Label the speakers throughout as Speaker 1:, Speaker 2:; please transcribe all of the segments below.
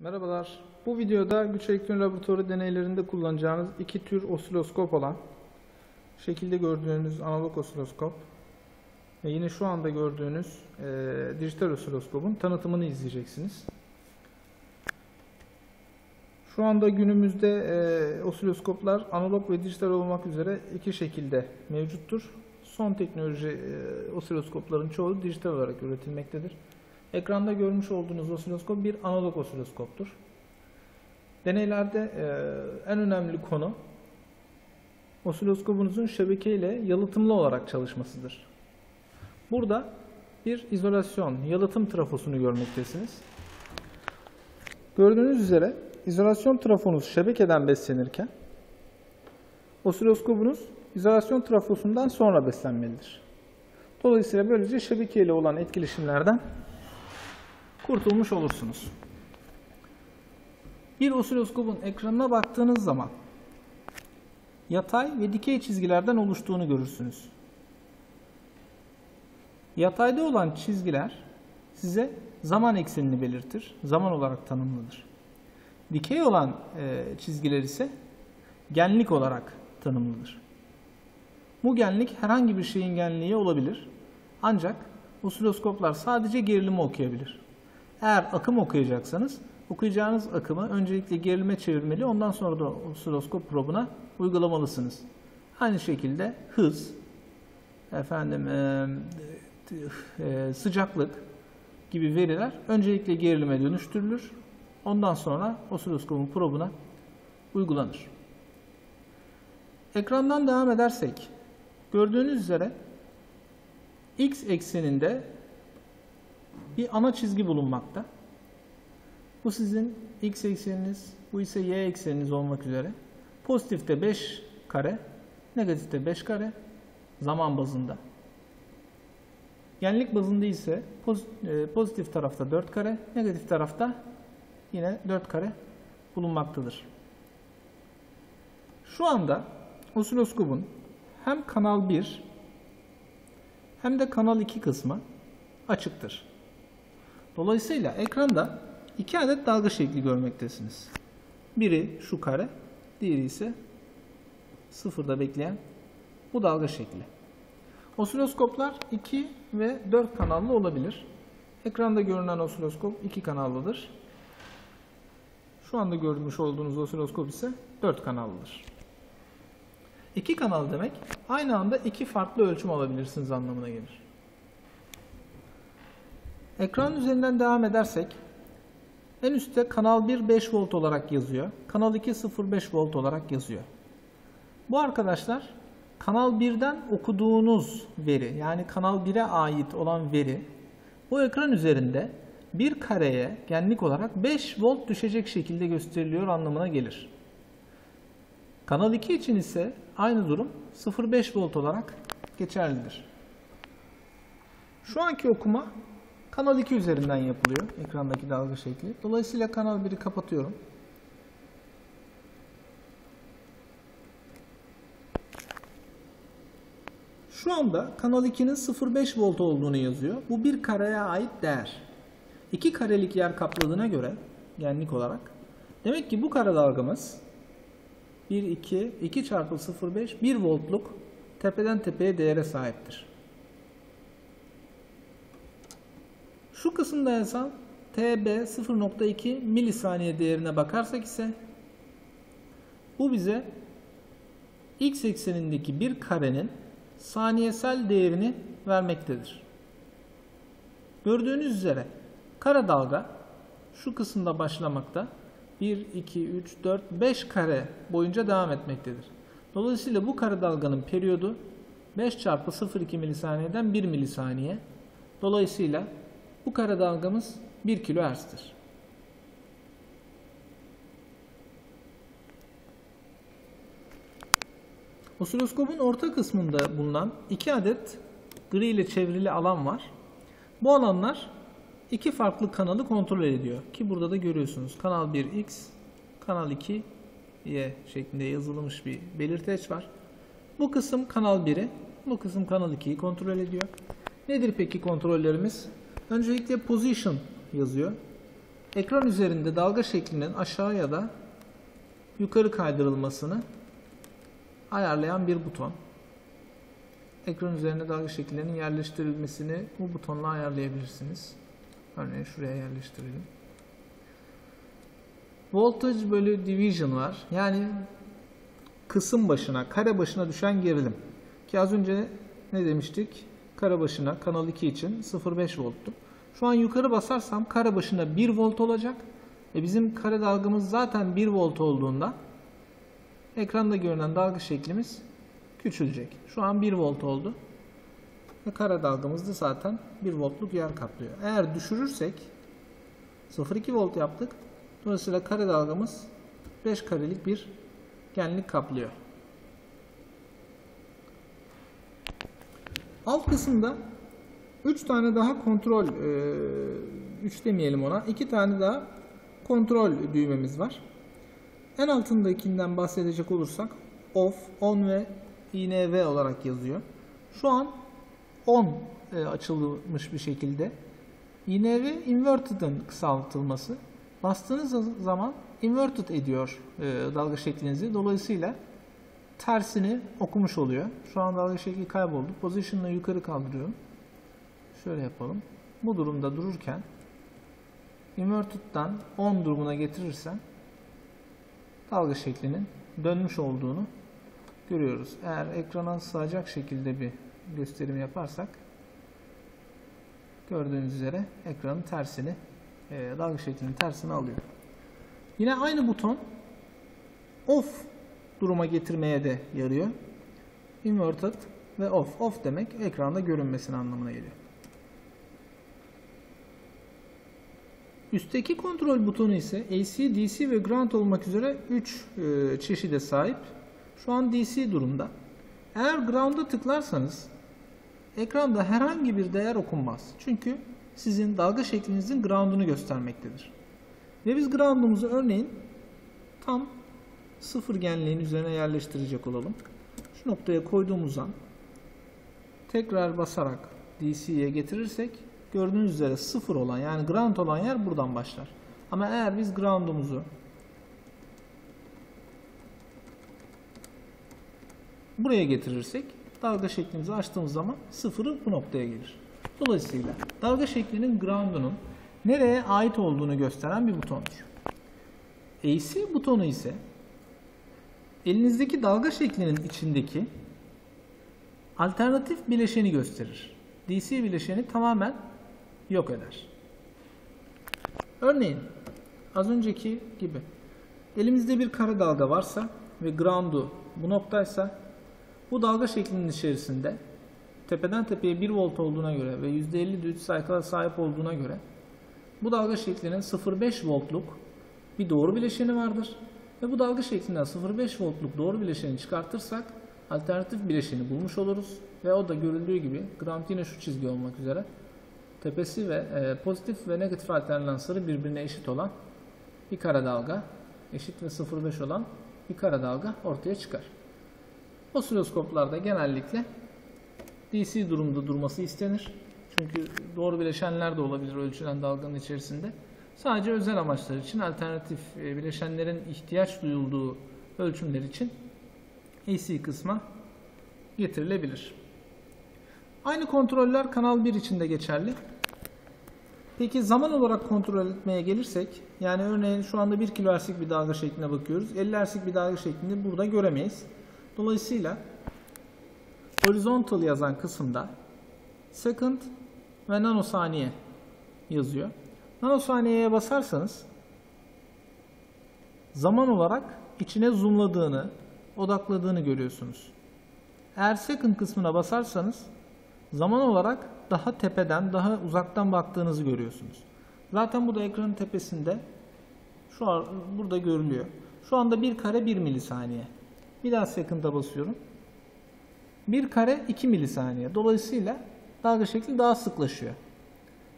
Speaker 1: Merhabalar. Bu videoda güç elektronik laboratuvarı deneylerinde kullanacağınız iki tür osiloskop olan şekilde gördüğünüz analog osiloskop ve yine şu anda gördüğünüz eee, dijital osiloskopun tanıtımını izleyeceksiniz. Şu anda günümüzde eee, osiloskoplar analog ve dijital olmak üzere iki şekilde mevcuttur. Son teknoloji eee, osiloskopların çoğu dijital olarak üretilmektedir. Ekranda görmüş olduğunuz osiloskop bir analog osiloskoptur. Deneylerde eee, en önemli konu osiloskopunuzun şebeke ile yalıtımlı olarak çalışmasıdır. Burada bir izolasyon, yalıtım trafosunu görmektesiniz. Gördüğünüz üzere izolasyon trafonuz şebekeden beslenirken osiloskopunuz izolasyon trafosundan sonra beslenmelidir. Dolayısıyla böylece şebeke ile olan etkileşimlerden kurtulmuş olursunuz. Bir osiloskopun ekranına baktığınız zaman yatay ve dikey çizgilerden oluştuğunu görürsünüz. Yatayda olan çizgiler size zaman eksenini belirtir, zaman olarak tanımlıdır. Dikey olan e, çizgiler ise genlik olarak tanımlıdır. Bu genlik herhangi bir şeyin genliği olabilir. Ancak osiloskoplar sadece gerilimi okuyabilir. Eğer akım okuyacaksanız okuyacağınız akımı öncelikle gerilime çevirmeli ondan sonra da osiloskop probuna uygulamalısınız. Aynı şekilde hız, efendim e, e, sıcaklık gibi veriler öncelikle gerilime dönüştürülür. Ondan sonra osiloskopun probuna uygulanır. Ekrandan devam edersek gördüğünüz üzere x ekseninde bir ana çizgi bulunmakta. Bu sizin x ekseniniz, bu ise y ekseniniz olmak üzere. Pozitifte 5 kare, negatifte 5 kare zaman bazında. Genlik bazında ise e, pozitif tarafta 4 kare, negatif tarafta yine 4 kare bulunmaktadır. Şu anda osiloskopun hem kanal 1 hem de kanal 2 kısmı açıktır. Dolayısıyla ekranda iki adet dalga şekli görmektesiniz. Biri şu kare, diğeri ise sıfırda bekleyen bu dalga şekli. Osiloskoplar 2 ve 4 kanallı olabilir. Ekranda görünen osiloskop 2 kanallıdır. Şu anda görmüş olduğunuz osiloskop ise 4 kanallıdır. İki kanal demek aynı anda iki farklı ölçüm alabilirsiniz anlamına gelir. Ekran üzerinden devam edersek en üstte kanal 1 5 volt olarak yazıyor. Kanal 2 0.5 volt olarak yazıyor. Bu arkadaşlar kanal 1'den okuduğunuz veri yani kanal 1'e ait olan veri bu ekran üzerinde bir kareye genlik olarak 5 volt düşecek şekilde gösteriliyor anlamına gelir. Kanal 2 için ise aynı durum 0.5 volt olarak geçerlidir. Şu anki okuma Kanal 2 üzerinden yapılıyor. Ekrandaki dalga şekli. Dolayısıyla kanal 1'i kapatıyorum. Şu anda kanal 2'nin 0.5 volt olduğunu yazıyor. Bu bir kareye ait değer. 2 karelik yer kapladığına göre genlik olarak demek ki bu kare dalgamız 1 2 2 çarpı 0.5 1 voltluk tepeden tepeye değere sahiptir. Şu kısımda yazan TB 0.2 milisaniye değerine bakarsak ise bu bize x eksenindeki bir karenin saniyesel değerini vermektedir. Gördüğünüz üzere kara dalga şu kısımda başlamakta 1, 2, 3, 4, 5 kare boyunca devam etmektedir. Dolayısıyla bu kara dalganın periyodu 5 çarpı 0,2 milisaniyeden 1 milisaniye. Dolayısıyla bu kara dalgamız 1 kilohertz'tir. Osiloskopun orta kısmında bulunan iki adet gri ile çevrili alan var. Bu alanlar iki farklı kanalı kontrol ediyor. Ki burada da görüyorsunuz. Kanal 1 X, kanal 2 Y şeklinde yazılmış bir belirteç var. Bu kısım kanal 1'i, bu kısım kanal 2'yi kontrol ediyor. Nedir peki kontrollerimiz? Öncelikle position yazıyor. ekran üzerinde dalga şeklinin aşağı ya da yukarı kaydırılmasını ayarlayan bir buton. Ekran üzerine dalga şekillerinin yerleştirilmesini bu butonla ayarlayabilirsiniz. Örneğin şuraya yerleştirelim. Voltage bölü division var. Yani kısım başına, kare başına düşen gerilim. Ki az önce ne demiştik? Kare başına kanal 2 için 0.5 volttu. Şu an yukarı basarsam kare başına 1 volt olacak. E bizim kare dalgamız zaten 1 volt olduğunda ekranda görünen dalga şeklimiz küçülecek. Şu an 1 volt oldu. Ve kare dalgamız da zaten 1 voltluk yer kaplıyor. Eğer düşürürsek 0.2 volt yaptık. Dolayısıyla kare dalgamız 5 karelik bir genlik kaplıyor. Alt kısımda 3 tane daha kontrol 3 demeyelim ona. 2 tane daha kontrol düğmemiz var. En altındakinden bahsedecek olursak off, on ve INV olarak yazıyor. Şu an on e, açılmış bir şekilde. INV inverted'ın kısaltılması. Bastığınız zaman inverted ediyor e, dalga şeklinizi. Dolayısıyla tersini okumuş oluyor. Şu an dalga şekli kayboldu. Position'la yukarı kaldırıyorum. Şöyle yapalım. Bu durumda dururken inverted'dan on durumuna getirirsem dalga şeklinin dönmüş olduğunu görüyoruz. Eğer ekrana sığacak şekilde bir gösterim yaparsak gördüğünüz üzere ekranın tersini e, dalga şeklinin tersini alıyor. Yine aynı buton off duruma getirmeye de yarıyor. Inverted ve off. Off demek ekranda görünmesinin anlamına geliyor. Üstteki kontrol butonu ise AC, DC ve ground olmak üzere 3 e, çeşide sahip. Şu an DC durumda. Eğer ground'a tıklarsanız ekranda herhangi bir değer okunmaz. Çünkü sizin dalga şeklinizin ground'unu göstermektedir. Ve biz ground'umuzu örneğin tam sıfır genliğin üzerine yerleştirecek olalım. Şu noktaya koyduğumuz an tekrar basarak DC'ye getirirsek gördüğünüz üzere sıfır olan yani ground olan yer buradan başlar. Ama eğer biz ground'umuzu buraya getirirsek dalga şeklimizi açtığımız zaman sıfırı bu noktaya gelir. Dolayısıyla dalga şeklinin ground'unun nereye ait olduğunu gösteren bir butondur. AC butonu ise elinizdeki dalga şeklinin içindeki alternatif bileşeni gösterir. DC bileşeni tamamen yok eder. Örneğin az önceki gibi elimizde bir kare dalga varsa ve ground'u bu noktaysa bu dalga şeklinin içerisinde tepeden tepeye 1 volt olduğuna göre ve %50 duty cycle'a sahip olduğuna göre bu dalga şeklinin 0.5 voltluk bir doğru bileşeni vardır. Ve bu dalga şeklinden 0.5 voltluk doğru bileşeni çıkartırsak alternatif bileşeni bulmuş oluruz. Ve o da görüldüğü gibi ground yine şu çizgi olmak üzere tepesi ve e, pozitif ve negatif alternansları birbirine eşit olan bir kara dalga eşit ve 0.5 olan bir kara dalga ortaya çıkar. Osiloskoplarda genellikle DC durumda durması istenir. Çünkü doğru bileşenler de olabilir ölçülen dalganın içerisinde. Sadece özel amaçlar için alternatif e, bileşenlerin ihtiyaç duyulduğu ölçümler için AC kısma getirilebilir. Aynı kontroller kanal 1 için de geçerli. Peki zaman olarak kontrol etmeye gelirsek, yani örneğin şu anda 1 kHz'lik bir dalga şeklinde bakıyoruz. 50 Hz'lik bir dalga şeklinde burada göremeyiz. Dolayısıyla horizontal yazan kısımda second ve nanosaniye yazıyor. Nanosaniyeye basarsanız zaman olarak içine zoomladığını, odakladığını görüyorsunuz. Eğer second kısmına basarsanız zaman olarak daha tepeden, daha uzaktan baktığınızı görüyorsunuz. Zaten bu da ekranın tepesinde şu an burada görülüyor. Şu anda bir kare 1 milisaniye. Bir daha second'a basıyorum. Bir kare 2 milisaniye. Dolayısıyla dalga şekli daha sıklaşıyor.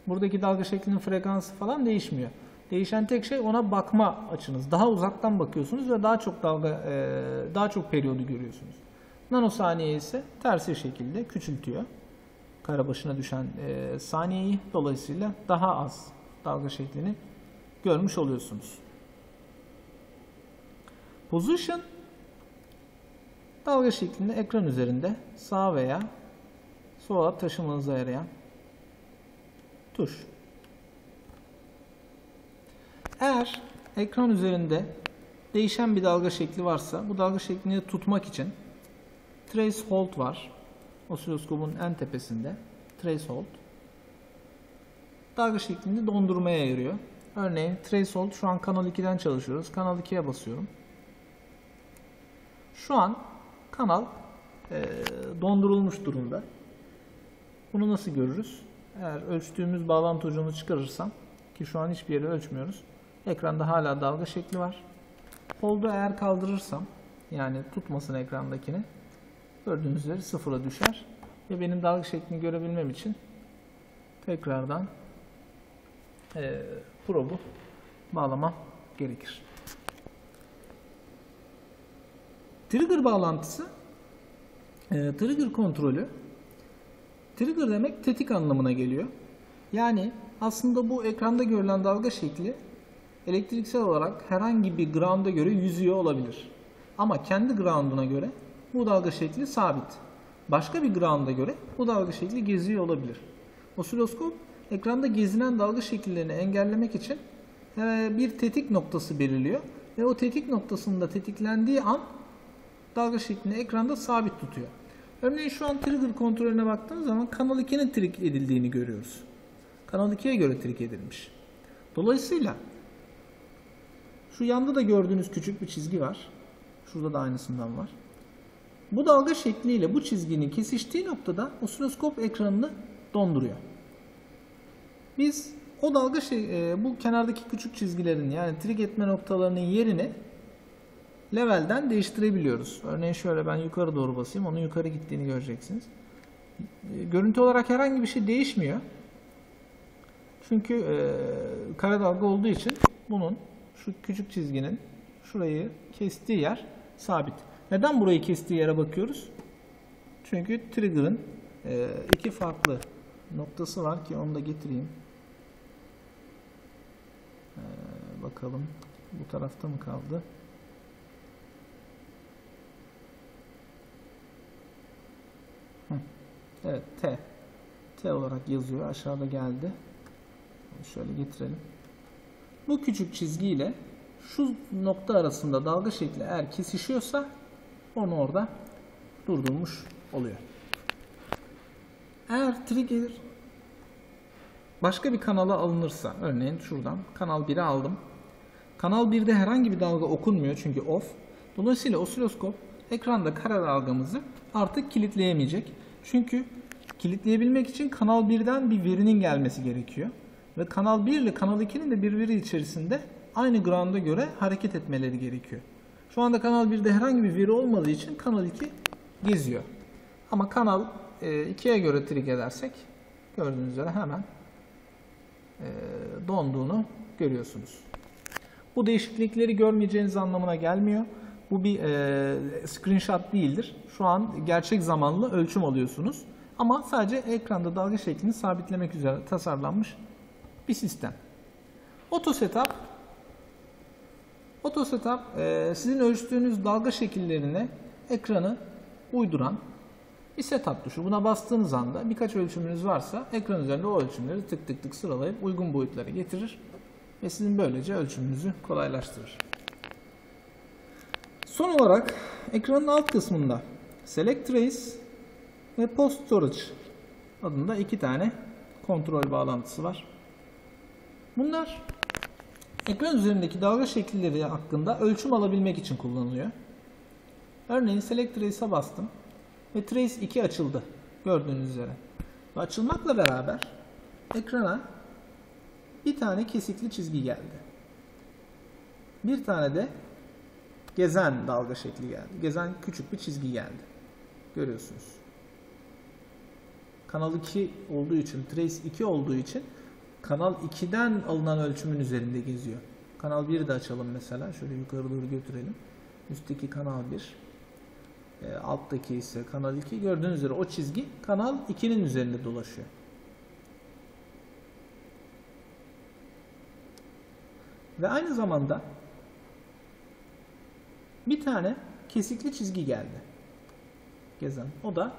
Speaker 1: Buradaki dalga şeklinin frekansı falan değişmiyor. Değişen tek şey ona bakma açınız. Daha uzaktan bakıyorsunuz ve daha çok dalga e, daha çok periyodu görüyorsunuz. Nanosaniye ise tersi şekilde küçültüyor. Kara başına düşen e, saniyeyi dolayısıyla daha az dalga şeklini görmüş oluyorsunuz. Position dalga şeklinde ekran üzerinde sağ veya sola taşımanıza yarayan tuş. Eğer ekran üzerinde değişen bir dalga şekli varsa bu dalga şeklini tutmak için trace hold var. Osiloskopun en tepesinde trace hold. Dalga şeklini dondurmaya yarıyor. Örneğin trace hold şu an kanal 2'den çalışıyoruz. Kanal 2'ye basıyorum. Şu an kanal e, dondurulmuş durumda. Bunu nasıl görürüz? Eğer ölçtüğümüz bağlantı ucunu çıkarırsam ki şu an hiçbir yere ölçmüyoruz. Ekranda hala dalga şekli var. Hold'u eğer kaldırırsam yani tutmasın ekrandakini gördüğünüz üzere sıfıra düşer ve benim dalga şeklini görebilmem için tekrardan e, probu bağlamam gerekir. Trigger bağlantısı e, trigger kontrolü trigger demek tetik anlamına geliyor. Yani aslında bu ekranda görülen dalga şekli elektriksel olarak herhangi bir ground'a göre yüzüyor olabilir. Ama kendi ground'una göre bu dalga şekli sabit. Başka bir ground'a göre bu dalga şekli geziyor olabilir. Osiloskop ekranda gezinen dalga şekillerini engellemek için e, bir tetik noktası belirliyor ve o tetik noktasında tetiklendiği an dalga şeklini ekranda sabit tutuyor. Örneğin şu an trigger kontrolüne baktığınız zaman kanal 2'nin trik edildiğini görüyoruz. Kanal 2'ye göre trik edilmiş. Dolayısıyla şu yanda da gördüğünüz küçük bir çizgi var. Şurada da aynısından var. Bu dalga şekliyle bu çizginin kesiştiği noktada osiloskop ekranını donduruyor. Biz o dalga şey, e, bu kenardaki küçük çizgilerin yani trik etme noktalarının yerini levelden değiştirebiliyoruz. Örneğin şöyle ben yukarı doğru basayım. Onun yukarı gittiğini göreceksiniz. E, görüntü olarak herhangi bir şey değişmiyor. Çünkü e, kara dalga olduğu için bunun şu küçük çizginin şurayı kestiği yer sabit. Neden burayı kestiği yere bakıyoruz? Çünkü trigger'ın e, iki farklı noktası var ki onu da getireyim. E, bakalım bu tarafta mı kaldı? Evet T. T olarak yazıyor. Aşağıda geldi. Şöyle getirelim. Bu küçük çizgiyle şu nokta arasında dalga şekli eğer kesişiyorsa onu orada durdurmuş oluyor. Eğer trigger başka bir kanala alınırsa örneğin şuradan kanal 1'e aldım. Kanal 1'de herhangi bir dalga okunmuyor çünkü off. Dolayısıyla osiloskop ekranda kara dalgamızı artık kilitleyemeyecek. Çünkü kilitleyebilmek için kanal 1'den bir verinin gelmesi gerekiyor. Ve kanal 1 ile kanal 2'nin de birbiri içerisinde aynı ground'a göre hareket etmeleri gerekiyor. Şu anda kanal 1'de herhangi bir veri olmadığı için kanal 2 geziyor. Ama kanal 2'ye e, göre trik edersek gördüğünüz üzere hemen e, donduğunu görüyorsunuz. Bu değişiklikleri görmeyeceğiniz anlamına gelmiyor. Bu bir e, screenshot değildir. Şu an gerçek zamanlı ölçüm alıyorsunuz. Ama sadece ekranda dalga şeklini sabitlemek üzere tasarlanmış bir sistem. Auto Setup Auto Setup e, sizin ölçtüğünüz dalga şekillerine ekranı uyduran bir setup tuşu. Buna bastığınız anda birkaç ölçümünüz varsa ekran üzerinde o ölçümleri tık tık tık sıralayıp uygun boyutlara getirir ve sizin böylece ölçümünüzü kolaylaştırır. Son olarak ekranın alt kısmında Select Trace ve Post Storage adında iki tane kontrol bağlantısı var. Bunlar ekran üzerindeki dalga şekilleri hakkında ölçüm alabilmek için kullanılıyor. Örneğin Select Trace'a bastım ve Trace 2 açıldı gördüğünüz üzere. Ve açılmakla beraber ekrana bir tane kesikli çizgi geldi. Bir tane de gezen dalga şekli geldi. Gezen küçük bir çizgi geldi. Görüyorsunuz. Kanal 2 olduğu için, Trace 2 olduğu için Kanal 2'den alınan ölçümün üzerinde geziyor. Kanal 1'i de açalım mesela. Şöyle yukarı doğru götürelim. Üstteki kanal 1. E, alttaki ise kanal 2. Gördüğünüz üzere o çizgi kanal 2'nin üzerinde dolaşıyor. Ve aynı zamanda bir tane kesikli çizgi geldi. Gezen. O da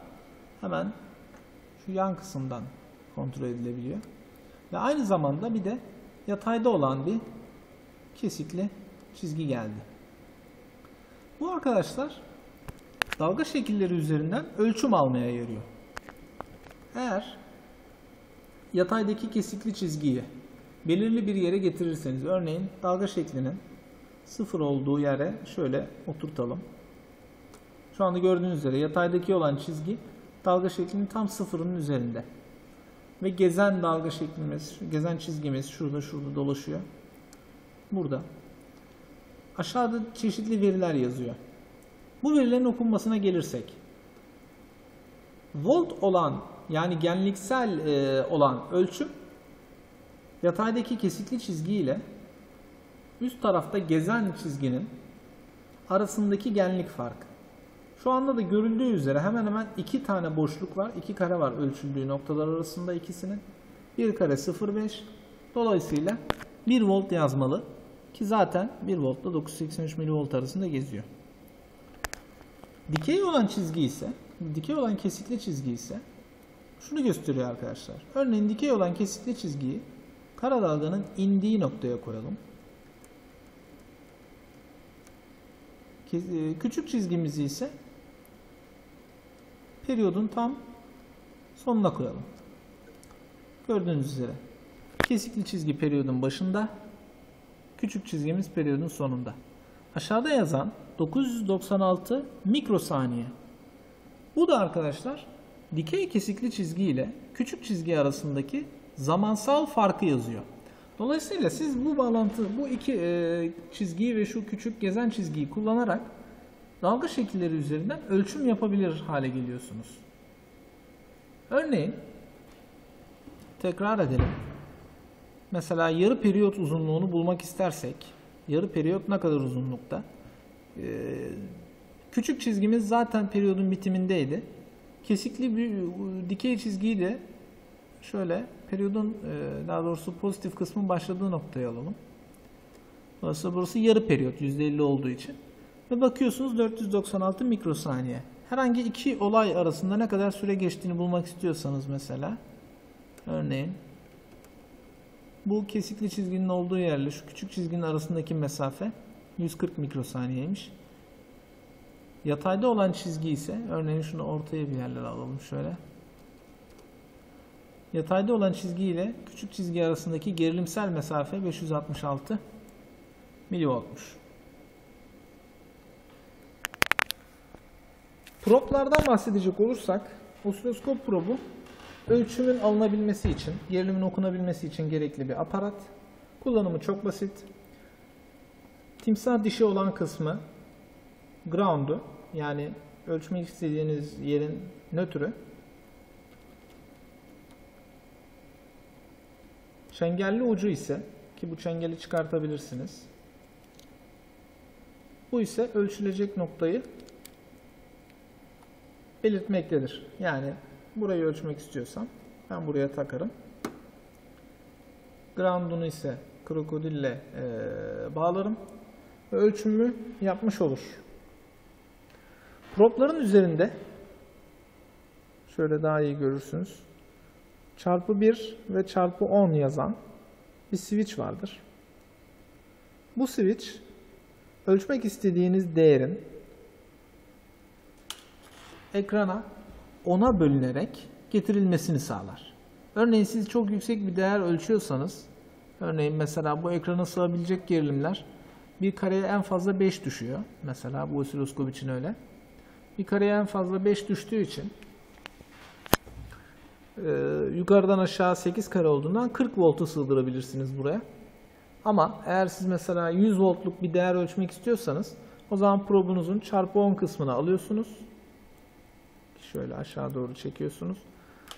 Speaker 1: hemen şu yan kısımdan kontrol edilebiliyor. Ve aynı zamanda bir de yatayda olan bir kesikli çizgi geldi. Bu arkadaşlar dalga şekilleri üzerinden ölçüm almaya yarıyor. Eğer yataydaki kesikli çizgiyi belirli bir yere getirirseniz örneğin dalga şeklinin sıfır olduğu yere şöyle oturtalım. Şu anda gördüğünüz üzere yataydaki olan çizgi dalga şeklinin tam sıfırının üzerinde. Ve gezen dalga şeklimiz, gezen çizgimiz şurada şurada dolaşıyor. Burada. Aşağıda çeşitli veriler yazıyor. Bu verilerin okunmasına gelirsek. Volt olan yani genliksel e, olan ölçüm yataydaki kesikli çizgi ile üst tarafta gezen çizginin arasındaki genlik farkı. Şu anda da görüldüğü üzere hemen hemen iki tane boşluk var. iki kare var ölçüldüğü noktalar arasında ikisinin. Bir kare 0.5. Dolayısıyla 1 volt yazmalı. Ki zaten 1 voltla 983 milivolt arasında geziyor. Dikey olan çizgi ise, dikey olan kesikli çizgi ise şunu gösteriyor arkadaşlar. Örneğin dikey olan kesikli çizgiyi kara dalganın indiği noktaya koyalım. Küçük çizgimizi ise periyodun tam sonuna koyalım. Gördüğünüz üzere kesikli çizgi periyodun başında, küçük çizgimiz periyodun sonunda. Aşağıda yazan 996 mikrosaniye. Bu da arkadaşlar dikey kesikli çizgi ile küçük çizgi arasındaki zamansal farkı yazıyor. Dolayısıyla siz bu bağlantı, bu iki e, çizgiyi ve şu küçük gezen çizgiyi kullanarak dalga şekilleri üzerinden ölçüm yapabilir hale geliyorsunuz. Örneğin tekrar edelim. Mesela yarı periyot uzunluğunu bulmak istersek, yarı periyot ne kadar uzunlukta? Ee, küçük çizgimiz zaten periyodun bitimindeydi. Kesikli bir dikey çizgiyi de şöyle periyodun e, daha doğrusu pozitif kısmın başladığı noktaya alalım. Dolayısıyla burası yarı periyot %50 olduğu için. Ve bakıyorsunuz 496 mikrosaniye. Herhangi iki olay arasında ne kadar süre geçtiğini bulmak istiyorsanız mesela örneğin bu kesikli çizginin olduğu yerle şu küçük çizginin arasındaki mesafe 140 mikrosaniyeymiş. Yatayda olan çizgi ise örneğin şunu ortaya bir yerlere alalım şöyle. Yatayda olan çizgi ile küçük çizgi arasındaki gerilimsel mesafe 566 milivoltmuş. Problardan bahsedecek olursak osiloskop probu ölçümün alınabilmesi için, gerilimin okunabilmesi için gerekli bir aparat. Kullanımı çok basit. Timsah dişi olan kısmı ground'u yani ölçmek istediğiniz yerin nötrü. Çengelli ucu ise ki bu çengeli çıkartabilirsiniz. Bu ise ölçülecek noktayı belirtmektedir. Yani burayı ölçmek istiyorsam ben buraya takarım. Ground'unu ise krokodille e, bağlarım ve ölçümü yapmış olur. Propların üzerinde şöyle daha iyi görürsünüz. Çarpı 1 ve çarpı 10 yazan bir switch vardır. Bu switch ölçmek istediğiniz değerin ekrana ona bölünerek getirilmesini sağlar. Örneğin siz çok yüksek bir değer ölçüyorsanız, örneğin mesela bu ekrana sığabilecek gerilimler bir kareye en fazla 5 düşüyor. Mesela bu osiloskop için öyle. Bir kareye en fazla 5 düştüğü için yukarıdan aşağı 8 kare olduğundan 40 voltu sığdırabilirsiniz buraya. Ama eğer siz mesela 100 voltluk bir değer ölçmek istiyorsanız o zaman probunuzun çarpı 10 kısmını alıyorsunuz. Şöyle aşağı doğru çekiyorsunuz.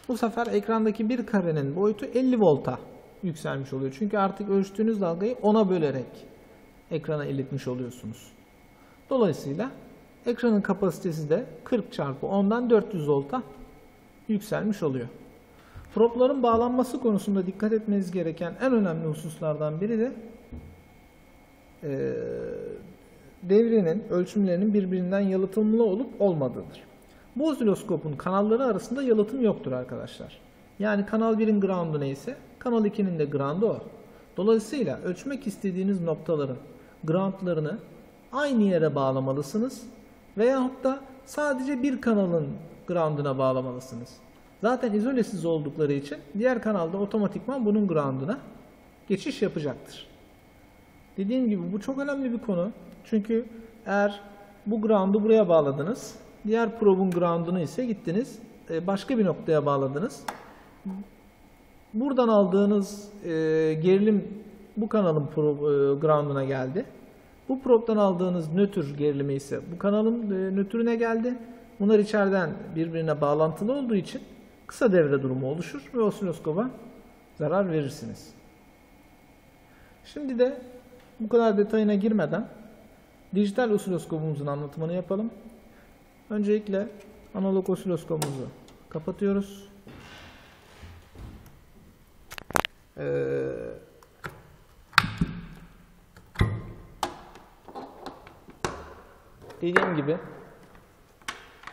Speaker 1: Bu sefer ekrandaki bir karenin boyutu 50 volta yükselmiş oluyor. Çünkü artık ölçtüğünüz dalgayı ona bölerek ekrana iletmiş oluyorsunuz. Dolayısıyla ekranın kapasitesi de 40 çarpı 10'dan 400 volta yükselmiş oluyor. Propların bağlanması konusunda dikkat etmeniz gereken en önemli hususlardan biri de e, devrenin ölçümlerinin birbirinden yalıtımlı olup olmadığıdır. Bu osiloskopun kanalları arasında yalıtım yoktur arkadaşlar. Yani kanal 1'in ground'u neyse kanal 2'nin de ground'u o. Dolayısıyla ölçmek istediğiniz noktaların ground'larını aynı yere bağlamalısınız veyahut da sadece bir kanalın ground'una bağlamalısınız. Zaten izolesiz oldukları için diğer kanalda otomatikman bunun ground'una geçiş yapacaktır. Dediğim gibi bu çok önemli bir konu. Çünkü eğer bu ground'u buraya bağladınız, diğer probe'un ground'unu ise gittiniz e, başka bir noktaya bağladınız. Buradan aldığınız e, gerilim bu kanalın e, ground'una geldi. Bu probe'dan aldığınız nötr gerilimi ise bu kanalın nötrüne geldi. Bunlar içeriden birbirine bağlantılı olduğu için kısa devre durumu oluşur ve osiloskopa zarar verirsiniz. Şimdi de bu kadar detayına girmeden dijital osiloskopumuzun anlatımını yapalım. Öncelikle analog osiloskopumuzu kapatıyoruz. Ee, dediğim gibi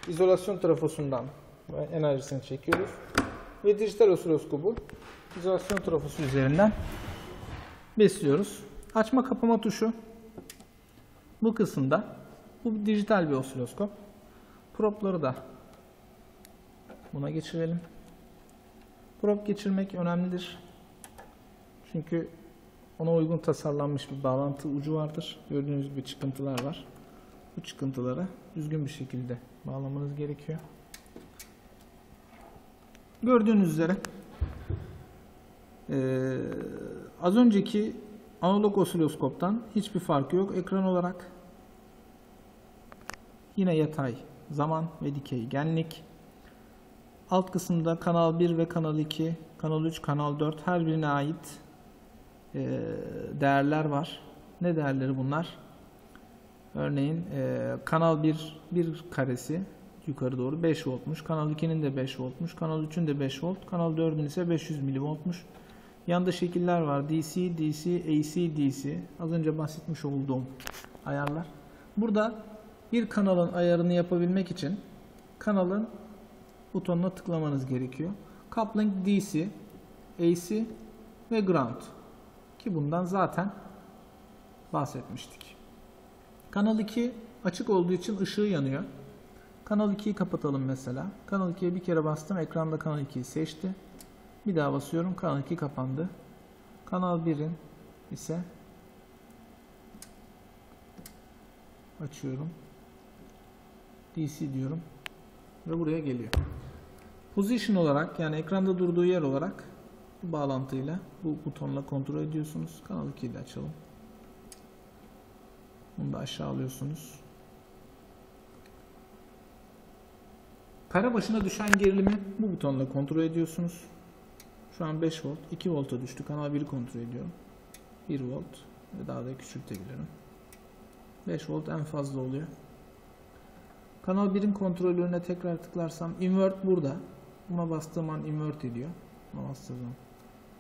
Speaker 1: izolasyon trafosundan enerjisini çekiyoruz ve dijital osiloskopu izolasyon trafosu üzerinden besliyoruz. Açma kapama tuşu bu kısımda. Bu dijital bir osiloskop. Propları da buna geçirelim. Prop geçirmek önemlidir. Çünkü ona uygun tasarlanmış bir bağlantı ucu vardır. Gördüğünüz gibi çıkıntılar var. Bu çıkıntıları düzgün bir şekilde bağlamanız gerekiyor. Gördüğünüz üzere ee, az önceki analog osiloskoptan hiçbir farkı yok. Ekran olarak yine yatay zaman ve dikey genlik. Alt kısımda kanal 1 ve kanal 2, kanal 3, kanal 4 her birine ait e, değerler var. Ne değerleri bunlar? Örneğin e, kanal 1 bir karesi yukarı doğru 5 voltmuş. Kanal 2'nin de 5 voltmuş. Kanal 3'ün de 5 volt. Kanal 4'ün ise 500 milivoltmuş. Yanında şekiller var. DC, DC, AC, DC. Az önce bahsetmiş olduğum ayarlar. Burada bir kanalın ayarını yapabilmek için kanalın butonuna tıklamanız gerekiyor. Coupling DC, AC ve Ground. Ki bundan zaten bahsetmiştik. Kanal 2 açık olduğu için ışığı yanıyor. Kanal 2'yi kapatalım mesela. Kanal 2'ye bir kere bastım. Ekranda Kanal 2'yi seçti. Bir daha basıyorum. Kanal 2 kapandı. Kanal 1'in ise açıyorum. DC diyorum. Ve buraya geliyor. Position olarak yani ekranda durduğu yer olarak bu bağlantıyla bu butonla kontrol ediyorsunuz. Kanal 2'yi de açalım. Bunu da aşağı alıyorsunuz. Kare başına düşen gerilimi bu butonla kontrol ediyorsunuz. Şu an 5 volt, 2 volta düştü. Kanal 1'i kontrol ediyorum. 1 volt ve daha da küçültebilirim. 5 volt en fazla oluyor. Kanal 1'in kontrolörüne tekrar tıklarsam invert burada. Buna bastığım an invert ediyor. Buna bastığım zaman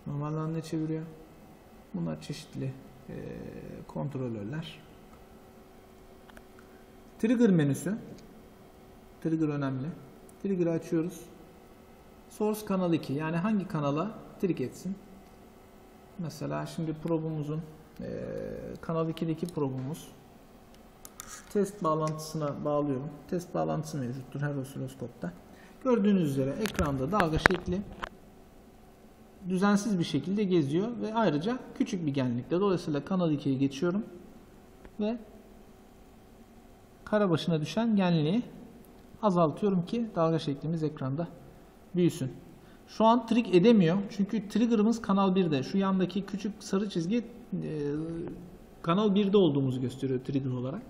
Speaker 1: normal haline çeviriyor. Bunlar çeşitli e, kontrolörler. Trigger menüsü. Trigger önemli. Trigger'ı açıyoruz. Source kanal 2 yani hangi kanala trigger etsin. Mesela şimdi probumuzun e, kanal 2'deki probumuz test bağlantısına bağlıyorum. Test bağlantısı mevcuttur her osiloskopta. Gördüğünüz üzere ekranda dalga şekli düzensiz bir şekilde geziyor ve ayrıca küçük bir genlikte. Dolayısıyla kanal 2'ye geçiyorum ve kara başına düşen genliği azaltıyorum ki dalga şeklimiz ekranda büyüsün. Şu an trig edemiyor. Çünkü trigger'ımız kanal 1'de. Şu yandaki küçük sarı çizgi e, kanal 1'de olduğumuzu gösteriyor trigger olarak.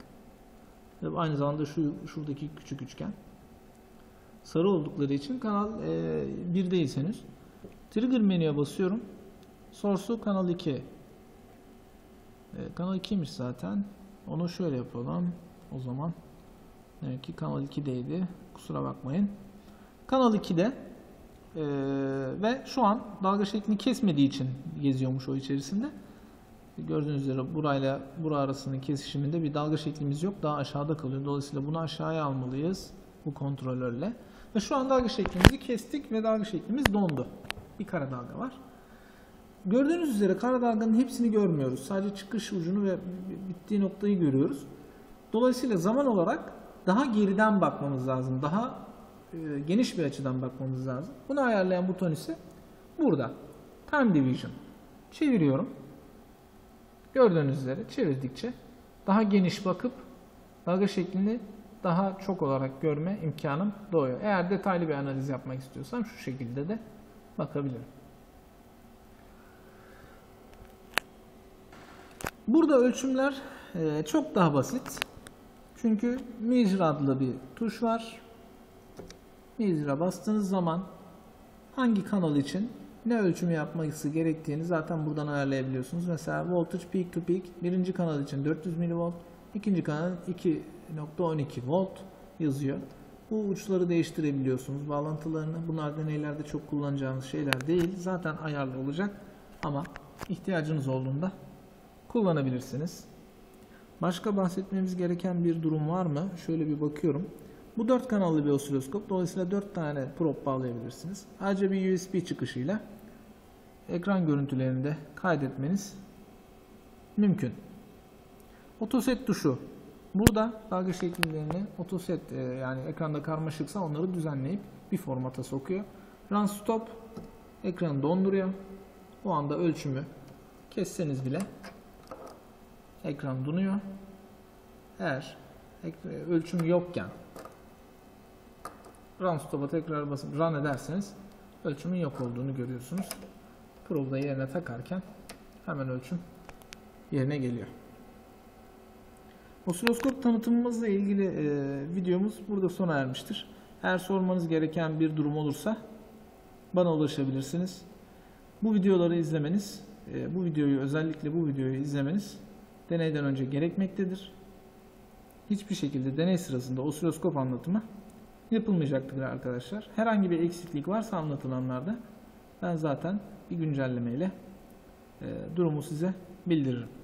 Speaker 1: Ve aynı zamanda şu şuradaki küçük üçgen. Sarı oldukları için kanal e, 1'deyiz henüz. Trigger menüye basıyorum. Source'u kanal 2. E, kanal 2'ymiş zaten. Onu şöyle yapalım. O zaman demek ki kanal 2'deydi. Kusura bakmayın. Kanal 2'de e, ve şu an dalga şeklini kesmediği için geziyormuş o içerisinde. Gördüğünüz üzere burayla bura arasının kesişiminde bir dalga şeklimiz yok. Daha aşağıda kalıyor. Dolayısıyla bunu aşağıya almalıyız bu kontrolörle. Ve şu an dalga şeklimizi kestik ve dalga şeklimiz dondu. Bir kara dalga var. Gördüğünüz üzere kara dalganın hepsini görmüyoruz. Sadece çıkış ucunu ve bittiği noktayı görüyoruz. Dolayısıyla zaman olarak daha geriden bakmamız lazım. Daha e, geniş bir açıdan bakmamız lazım. Bunu ayarlayan buton ise burada. Time Division. Çeviriyorum. Gördüğünüz üzere çevirdikçe daha geniş bakıp dalga şeklini daha çok olarak görme imkanım doğuyor. Eğer detaylı bir analiz yapmak istiyorsam şu şekilde de bakabilirim. Burada ölçümler e, çok daha basit. Çünkü Measure adlı bir tuş var. Measure'a bastığınız zaman hangi kanal için ne ölçümü yapması gerektiğini zaten buradan ayarlayabiliyorsunuz. Mesela voltage peak to peak birinci kanal için 400 mV, ikinci kanal 2.12 volt yazıyor. Bu uçları değiştirebiliyorsunuz. Bağlantılarını bunlar deneylerde çok kullanacağınız şeyler değil. Zaten ayarlı olacak ama ihtiyacınız olduğunda kullanabilirsiniz. Başka bahsetmemiz gereken bir durum var mı? Şöyle bir bakıyorum. Bu 4 kanallı bir osiloskop. Dolayısıyla 4 tane probe bağlayabilirsiniz. Ayrıca bir USB çıkışıyla ekran görüntülerini de kaydetmeniz mümkün. Otoset tuşu. Burada dalga şekillerini otoset e, yani ekranda karmaşıksa onları düzenleyip bir formata sokuyor. Run stop ekranı donduruyor. O anda ölçümü kesseniz bile ekran donuyor. Eğer ölçüm yokken run stop'a tekrar basıp run ederseniz ölçümün yok olduğunu görüyorsunuz. Probe'da yerine takarken hemen ölçüm yerine geliyor. Osiloskop tanıtımımızla ilgili e, videomuz burada sona ermiştir. Eğer sormanız gereken bir durum olursa bana ulaşabilirsiniz. Bu videoları izlemeniz, e, bu videoyu özellikle bu videoyu izlemeniz deneyden önce gerekmektedir. Hiçbir şekilde deney sırasında osiloskop anlatımı yapılmayacaktır arkadaşlar. Herhangi bir eksiklik varsa anlatılanlarda ben zaten bir güncellemeyle e, durumu size bildiririm.